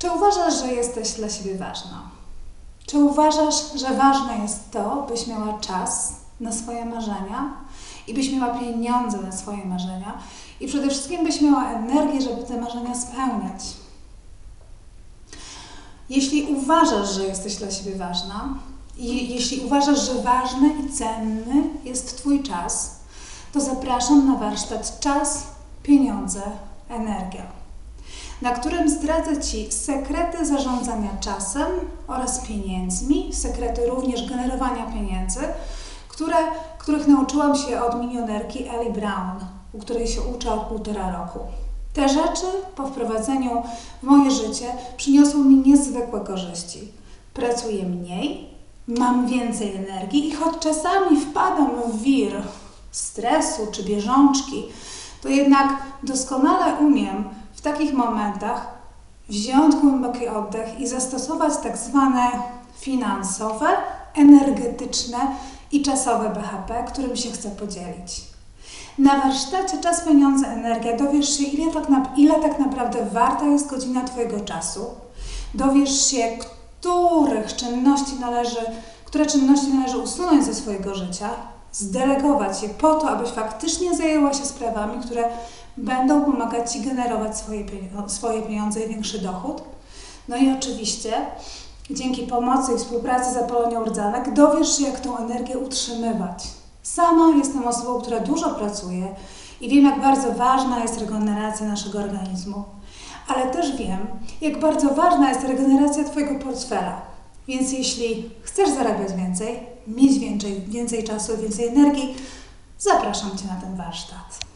Czy uważasz, że jesteś dla siebie ważna? Czy uważasz, że ważne jest to, byś miała czas na swoje marzenia i byś miała pieniądze na swoje marzenia i przede wszystkim byś miała energię, żeby te marzenia spełniać? Jeśli uważasz, że jesteś dla siebie ważna i jeśli uważasz, że ważny i cenny jest Twój czas, to zapraszam na warsztat Czas, Pieniądze, Energia na którym zdradzę Ci sekrety zarządzania czasem oraz pieniędzmi, sekrety również generowania pieniędzy, które, których nauczyłam się od milionerki Ellie Brown, u której się uczę od półtora roku. Te rzeczy po wprowadzeniu w moje życie przyniosły mi niezwykłe korzyści. Pracuję mniej, mam więcej energii i choć czasami wpadam w wir stresu czy bieżączki, to jednak doskonale umiem w takich momentach wziąć głęboki oddech i zastosować tak zwane finansowe, energetyczne i czasowe BHP, którym się chcę podzielić. Na warsztacie Czas, Pieniądze, Energia dowiesz się, ile tak, na, ile tak naprawdę warta jest godzina Twojego czasu. Dowiesz się, których czynności należy, które czynności należy usunąć ze swojego życia, zdelegować je po to, abyś faktycznie zajęła się sprawami, które będą pomagać Ci generować swoje, swoje pieniądze i większy dochód. No i oczywiście dzięki pomocy i współpracy z Apolonią Rdzanek dowiesz się, jak tą energię utrzymywać. Sama jestem osobą, która dużo pracuje i wiem, jak bardzo ważna jest regeneracja naszego organizmu. Ale też wiem, jak bardzo ważna jest regeneracja Twojego portfela. Więc jeśli chcesz zarabiać więcej, mieć więcej, więcej czasu, więcej energii, zapraszam Cię na ten warsztat.